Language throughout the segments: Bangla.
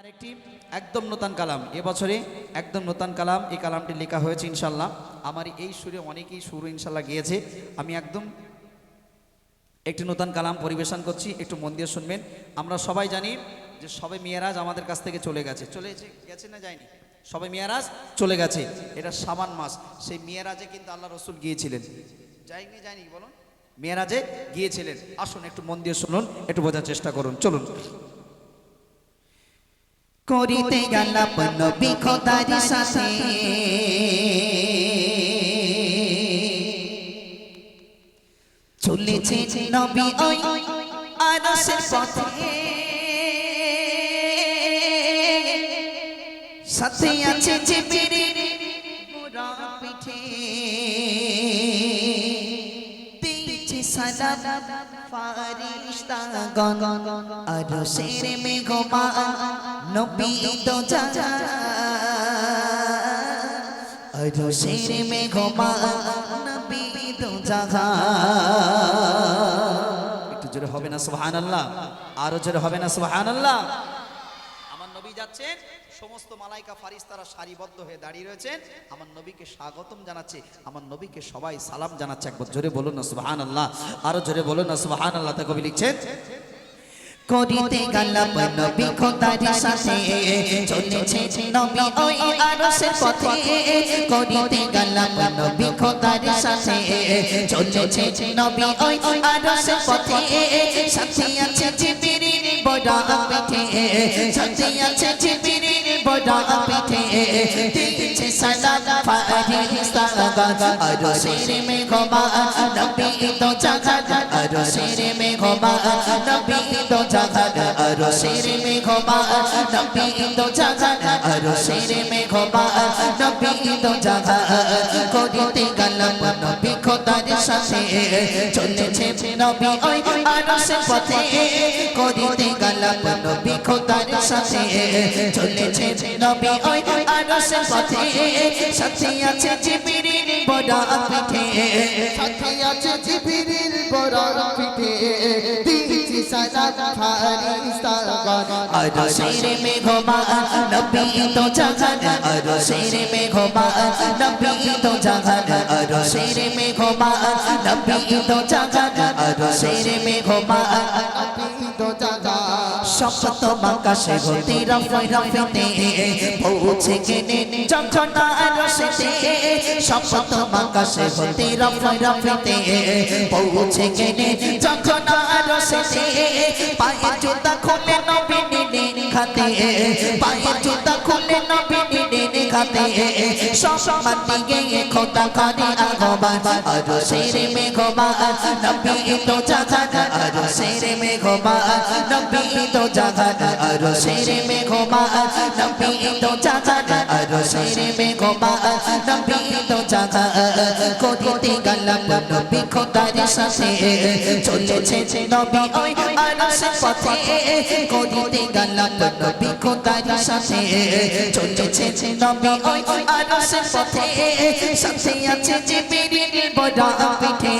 আরেকটি একদম নতুন কালাম। এবছরে একদম নতুন কালাম। এই কালামটি লেখা হয়েছে ইনশাল্লাহ আমার এই সুরে অনেকেই সুর ইনশাল্লাহ গিয়েছে। আমি একদম একটি নতুন কালাম পরিবেশন করছি। একটু মন দিয়ে শুনবেন। আমরা সবাই জানি যে সবে মেয়েরাজ আমাদের কাছ থেকে চলে গেছে। চলে গেছে না যায়নি? সবে মেয়েরাজ চলে গেছে। এটা সাবান মাস। সেই মেয়েরাজে কিন্তু আল্লাহ রসুল গিয়েছিলেন। যায়নি যায়নি, বলুন। মেয়েরাজে গিয়েছিলেন। আসুন, একটু মন দিয়ে শুনুন। একটু বোঝার চেষ্টা করুন। চলুন। করিতে গেলাম নবী খোদার সাথে। চলেছে নবী ওই আরশের পথে। সাথে আছে জিবরিল বুড়া পিঠে। দিয়েছে সালাম ফারিস্তাগণ আরশের মেঘমান। নবী তো যা আরশের মেঘমান নবী তো জাগা একটু জোরে হবে না সুবহান আল্লাহ আরও জোরে হবে না সুবহান আল্লাহ আমার নবী যাচ্ছেন, সমস্ত মালাইকা ফারিস্তারা সারিবদ্ধ হয়ে দাঁড়িয়ে রয়েছেন। আমার নবীকে স্বাগতম জানাচ্ছে, আমার নবীকে সবাই সালাম জানাচ্ছে। একবার জোরে বলুন না সুবহান আল্লাহ আরও জোরে বলুন না সুবহান আল্লাহ তা কবি লিখছেন করিতে গেলাম নবী খোদার সাথে। চলেছে নবী ওই আরশের পথে। করিতে গেলাম নবী খোদার সাথে। চলেছে নবী ওই আরশের পথে। সাথে আছে জিবরিল বড় পিঠে সাথে আছে জিবরিল বড় পিঠে দিয়েছে সালাম ফারিস্তাগণ আরশের মেঘমান নবী তো জাগান আরশের মেঘমান নবী তো জাগান আরশের মেঘমান নবী তো জাগান আরশের মেঘমান নবী তো জাগান, করিতে গেলাম নবী খোদার সাথে চলেছে নবী ওই আরশের পথে, করিতে গেলাম নবী খোদার সাথে চলেছে নবী ওই আরশের পথে, সাথে আছে জিবরিল বড় পিঠে সাথে আছে জিবরিল বড় পিঠে দিয়েছি সালাম ফারিস্তাগণ আরশের মেঘমান নবী তো জাগান আরশের মেঘমান নবী তো জাগান আরশের মেঘমান নবী তো জাগান আরশের মেঘমান সপ্ত আকাশে গতি রফে রফেতে পৌঁছে গেলে যখন আরশেতে সপ্ত আকাশে গতি রফে রফেতে পৌঁছে গেলে যখন আরশেতে পায়ে জুতা খুলে নবী নিলেন খাতে পায়ে জুতা খুলে নবী নিলেন খাতে সম্মান দিয়ে খোদা করে আগমান, আরশের মেঘমান নবী তো জাগান, আরশের মেঘমান নবী তো জাগান, আরশের মেঘমান নবী তো জাগান, আরশের মেঘমান নবী তো জাগান করিতে গেলাম নবী খোদার সাথে, চলেছে নবী ওই আরশের পথে করিতে গেলাম নবী খোদার সাথে চলেছে নবী ওই আরশের পথে সাথে আছে জিবরিল বড় পিঠে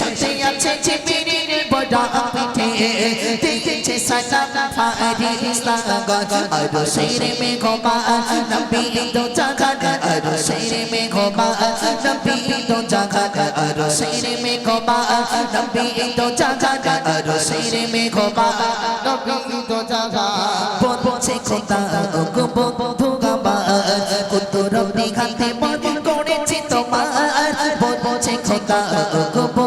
সাথে আছে জিবরিল বড় পিঠে দিয়েছে সালাম ফারিস্তাগণ আরশের মেঘমান নবী তো জাগান আরশের মেঘমান নবী তো জাগান আরশের মেঘমান নবী তো জাগান আরশের মেঘমান নবী তো জাগা বলছে খোদা গো বন্ধু আমার কত রবি খাতে মন করেছে তোমার বলছে খোদা গো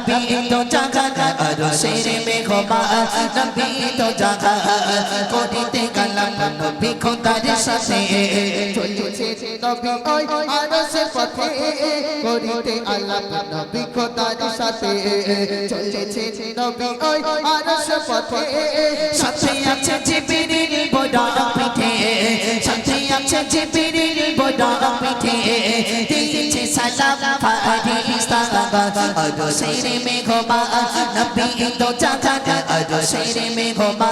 নবী তো জাগা করিতে গেলাম নবী খোদার সাথে চলেছে নবী ওই আরসের পথে করিতে আলাপ নবী খোদার সাথে চলেছে নবী ওই আরসের পথে সাথে আছে জিবরিল বড় পিঠে সাথে আছে জিবরিল সালাম ফারিস্তা আর সেরে মেঘমা নবী তো জাগান আর সেরে মেঘমা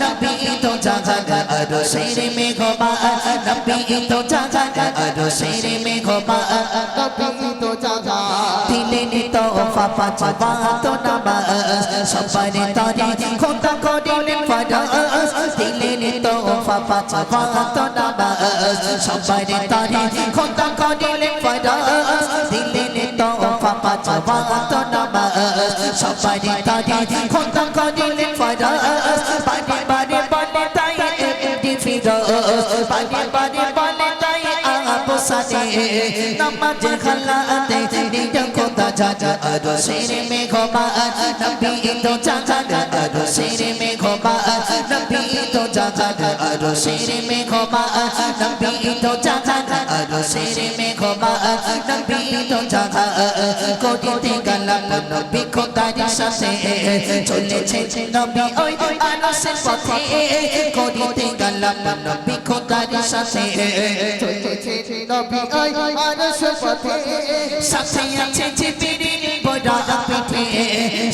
নবী তো জাগান আর সেরে মেঘমা নবী তো জাগান আর সেরে মেঘমা নবী তো জাগা দিলেন তোফা পাঁচ বাত নামাজ সবারে তরে খোদা করিলেন ফরজ দিলেন তোফা পাঁচ বাত নামাজ তরে খোদা করিলেন ফরজ দিলেন তোফা পাঁচ বাত নামাজ তরে খোদা করিলেন ফরজ বারে বারে বলে তাই এমডি ফিরোজ বারে বারে বলে তাই আবু নামাজ খালাতে নিজ খোদা জাগা আর শেরে মে ঘমা নবী তো জাগা আর শেরে মে ঘমা নবী তো জাগা আর শেরে মে ঘমা নবী তো জাগা আর শেরে মে ঘমা নবী তো জাগা কোটিতে গেলাম নবী খোদার সাথে চলেছে আরশ পথে সাথে আছে জিবিরিল, বড় পিঠে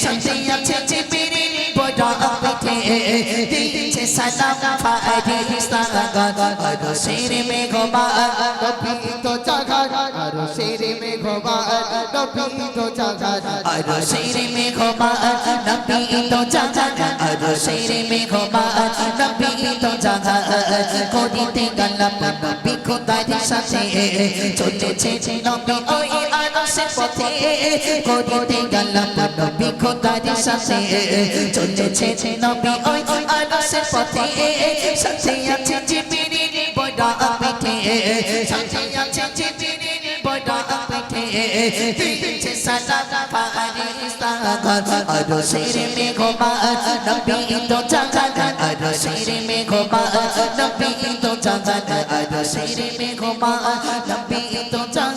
সাথে আছে জিবিরিল, বড় পিঠে দিচ্ছে সালাম, ফারিস্তা আর শেরে নবী জাগা আর শেরে মেঘমা নবী তো জাগা আর শেরে মেঘমা নবী তো জাগা আর শেরে মেঘমা নবী তো জাগা করিতে গেলাম নবী খোদার সাথে চলেছে নবী ওই আনসের পথে করিতে গেলাম নবী খোদার সাথে চলেছে নবী ওই আনসের পথে সাথে আছে জিবিরিল বড় পিঠে সাথে আছে জিবিরিল বড় দিচ্ছে সালাম ফারিস্তা আর শেরে মে ঘোমা নবী তো জাগা আর শেরে মে ঘোমা নবী তো জাগা আর শেরে মে ঘোমা নবী তো জাগা